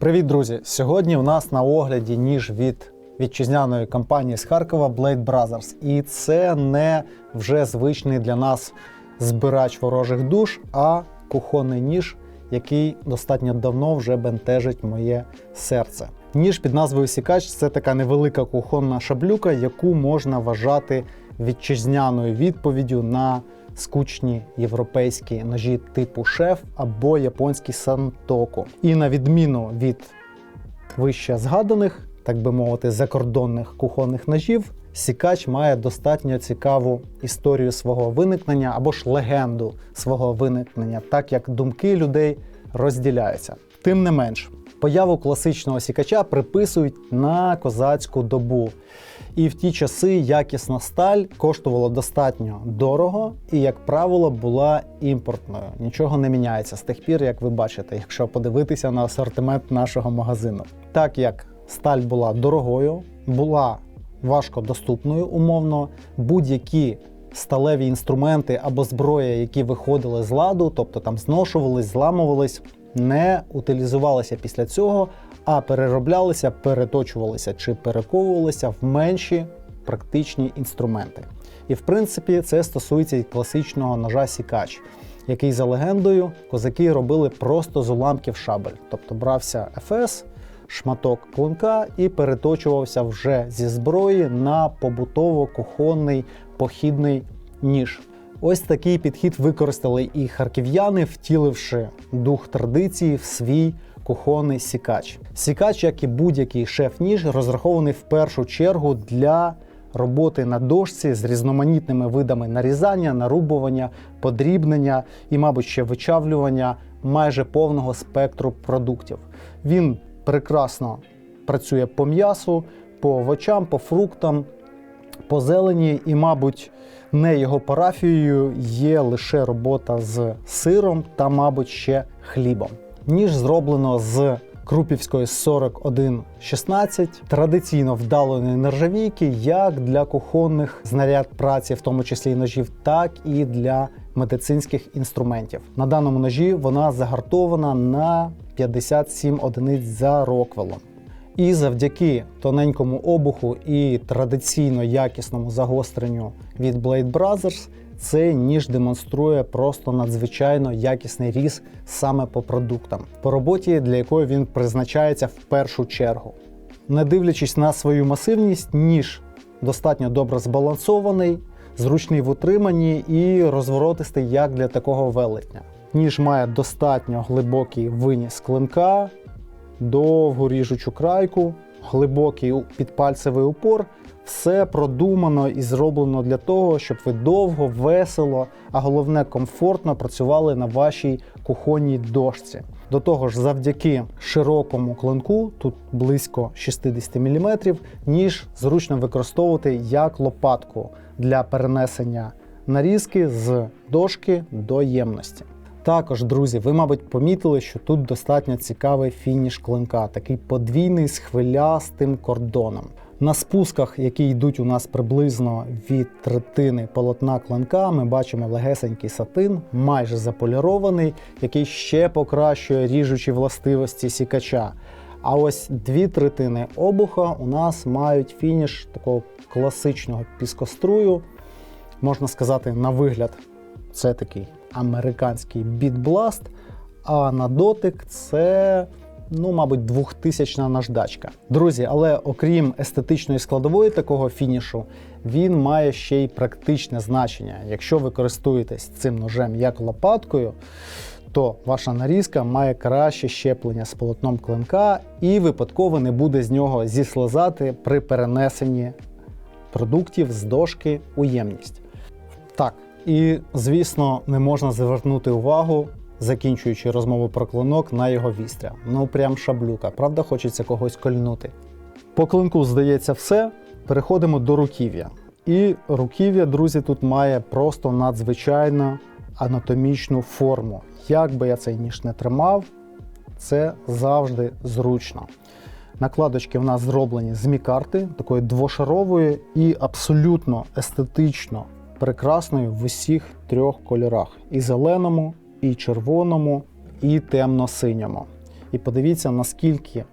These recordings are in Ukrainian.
Привіт, друзі! Сьогодні у нас на огляді ніж від вітчизняної компанії з Харкова Blade Brothers. І це не вже звичний для нас збирач ворожих душ, а кухонний ніж, який достатньо давно вже бентежить моє серце. Ніж під назвою Сікач це така невелика кухонна шаблюка, яку можна вважати вітчизняною відповіддю на скучні європейські ножі типу шеф або японський сантоку. І на відміну від вище згаданих, так би мовити, закордонних кухонних ножів, Сікач має достатньо цікаву історію свого виникнення або ж легенду свого виникнення, так як думки людей розділяються. Тим не менш, появу класичного сікача приписують на козацьку добу. І в ті часи якісна сталь коштувала достатньо дорого і, як правило, була імпортною. Нічого не міняється з тих пір, як ви бачите, якщо подивитися на асортимент нашого магазину. Так як сталь була дорогою, була важко доступною умовно, будь-які сталеві інструменти або зброя, які виходили з ладу, тобто там зношувались, зламувались, не утилізувалися після цього, а перероблялися, переточувалися чи перековувалися в менші практичні інструменти. І в принципі це стосується і класичного ножа Сікач, який за легендою козаки робили просто з уламків шабель, тобто брався ефес, шматок клинка і переточувався вже зі зброї на побутово-кухонний похідний ніж. Ось такий підхід використали і харків'яни, втіливши дух традиції в свій кухонний сікач. Сікач, як і будь-який шеф-ніж, розрахований в першу чергу для роботи на дошці з різноманітними видами нарізання, нарубування, подрібнення і, мабуть, ще вичавлювання майже повного спектру продуктів. Він прекрасно працює по м'ясу, по овочам, по фруктам, по зелені, і, мабуть, не його парафією є лише робота з сиром та, мабуть, ще хлібом. Ніж зроблено з Крупівської 4116, традиційно вдаленої нержавійки, як для кухонних знаряд праці, в тому числі і ножів, так і для медицинських інструментів. На даному ножі вона загартована на 57 одиниць за роквелом. І завдяки тоненькому обуху і традиційно якісному загостренню від Blade Brothers цей ніж демонструє просто надзвичайно якісний різ саме по продуктам, по роботі, для якої він призначається в першу чергу. Не дивлячись на свою масивність, ніж достатньо добре збалансований, зручний в утриманні і розворотистий як для такого велетня. Ніж має достатньо глибокий виніс клинка, довгу ріжучу крайку, глибокий підпальцевий упор. Все продумано і зроблено для того, щоб ви довго, весело, а головне комфортно працювали на вашій кухонній дошці. До того ж, завдяки широкому клинку, тут близько 60 мм, ніж зручно використовувати як лопатку для перенесення нарізки з дошки до ємності. Також, друзі, ви, мабуть, помітили, що тут достатньо цікавий фініш клинка, такий подвійний з хвилястим кордоном. На спусках, які йдуть у нас приблизно від третини полотна клинка, ми бачимо легесенький сатин, майже заполірований, який ще покращує ріжучі властивості сікача. А ось дві третини обуха у нас мають фініш такого класичного піскострую. Можна сказати, на вигляд, це такий американський бітбласт, а на дотик це, ну, мабуть, 2000 наждачка. Друзі, але окрім естетичної складової такого фінішу, він має ще й практичне значення. Якщо ви користуєтесь цим ножем як лопаткою, то ваша нарізка має краще щеплення з полотном клинка і випадково не буде з нього зіслизати при перенесенні продуктів з дошки у ємність. Так, і, звісно, не можна завернути увагу, закінчуючи розмову про клинок на його вістря. Ну прям шаблюка, правда, хочеться когось кольнути. По клинку, здається, все. Переходимо до руків'я. І руків'я, друзі, тут має просто надзвичайно анатомічну форму. Як би я цей ніж не тримав, це завжди зручно. Накладочки в нас зроблені з мікарти, такої двошарової і абсолютно естетично прекрасною в усіх трьох кольорах: і зеленому, і червоному, і темно-синьому. І подивіться, наскільки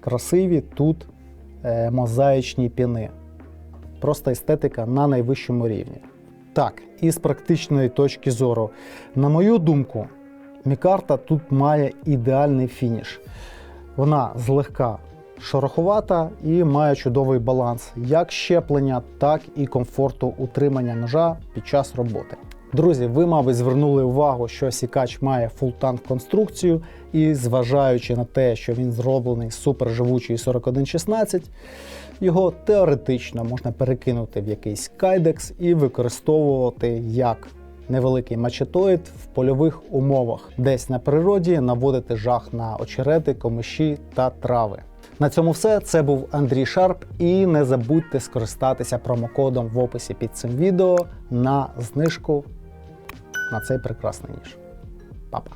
красиві тут е, мозаїчні піни. Просто естетика на найвищому рівні. Так, і з практичної точки зору, на мою думку, мікарта тут має ідеальний фініш. Вона злегка шороховата і має чудовий баланс як щеплення, так і комфорту утримання ножа під час роботи. Друзі, ви, мабуть, звернули увагу, що сікач має фултанк конструкцію, і зважаючи на те, що він зроблений з суперживучої 4116, його теоретично можна перекинути в якийсь кайдекс і використовувати як невеликий мачетоїд в польових умовах, десь на природі наводити жах на очерети, комиші та трави. На цьому все. Це був Андрій Шарп. І не забудьте скористатися промокодом в описі під цим відео на знижку на цей прекрасний ніж. Па-па!